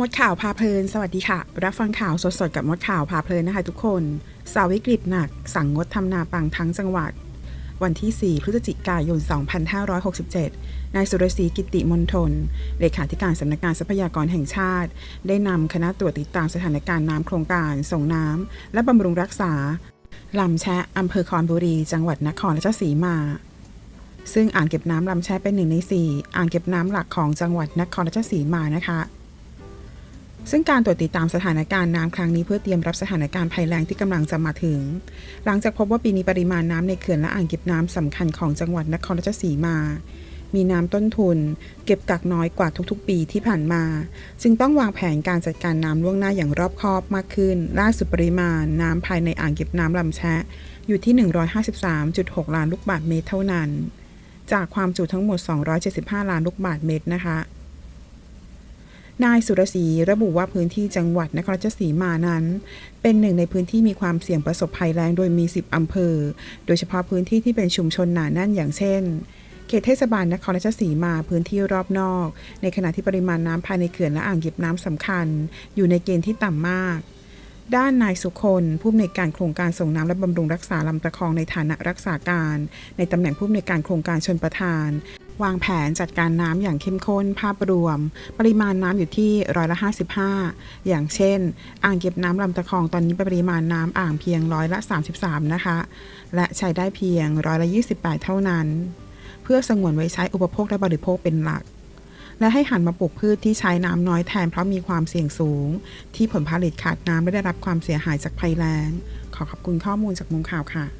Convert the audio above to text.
มดข่าวพาเพลิน สวัสดีค่ะ รับฟังข่าวสดๆกับมดข่าวพาเพลินนะคะทุกคน สาววิกฤตหนัก สั่งงดทำนาปังทั้งจังหวัด วันที่ 4 พฤศจิกายน 2567 นายสุรศรีกิติมนทน เลขาธิการสำนักงานทรัพยากรแห่งชาติ ได้นำคณะตรวจติดตามสถานการณ์น้ำโครงการ ส่งน้ำและบำรุงรักษาลำแชะอำเภอคอนบุรี จังหวัดนครราชสีมา ซึ่งอ่างเก็บน้ำลำแชะเป็นหนึ่งในสี่อ่างเก็บน้ำหลักของจังหวัดนครราชสีมานะคะ ซึ่งการตรวจติดตามสถานการณ์น้ำครั้งนี้เพื่อเตรียมรับสถานการณ์ภัยแล้งที่กำลังจะมาถึง หลังจากพบว่าปีนี้ปริมาณน้ำในเขื่อนและอ่างเก็บน้ำสำคัญของจังหวัดนครราชสีมา มีน้ำต้นทุน เก็บกักน้อยกว่าทุกๆ ปีที่ผ่านมา จึงต้องวางแผนการจัดการน้ำล่วงหน้าอย่างรอบคอบมากขึ้น ล่าสุดปริมาณน้ำภายในอ่างเก็บน้ำลำแชะ อยู่ที่ 153.6 ล้านลูกบาศก์เมตรเท่านั้น จากความจุทั้งหมด 275 ล้านลูกบาศก์เมตรนะคะ นายสุรศรีระบุว่าพื้นที่จังหวัดนครราชสีมานั้น เป็นหนึ่งในพื้นที่มีความเสี่ยงประสบภัยแล้งโดยมี 10 อำเภอ โดยเฉพาะพื้นที่ที่เป็นชุมชนหนาแน่นอย่างเช่นเขตเทศบาลนครราชสีมาพื้นที่รอบนอก ในขณะที่ปริมาณน้ำภายในเขื่อนและอ่างเก็บน้ำสำคัญ อยู่ในเกณฑ์ที่ต่ำมาก ด้านนายสุคนผู้อำนวยการโครงการส่งน้ำและบำรุงรักษาลำตะคองในฐานะรักษาการ ในตำแหน่งผู้อำนวยการโครงการชนประทาน วางแผนจัดการน้ำอย่างเข้มข้นภาพรวม ปริมาณน้ำอยู่ที่ร้อยละ 55 อย่างเช่น อ่างเก็บน้ำลำตะคองตอนนี้ปริมาณน้ำอ่างเพียงร้อยละ 33 นะคะ และใช้ได้เพียงร้อยละ 28 เท่านั้น เพื่อสงวนไว้ใช้อุปโภคและบริโภคเป็นหลักและให้หันมาปลูกพืชที่ใช้น้ำน้อยแทนเพราะมีความเสี่ยงสูง ที่ผลผลิตขาดน้ำและได้รับความเสียหายจากภัยแล้ง ขอขอบคุณข้อมูลจากมุมข่าวค่ะ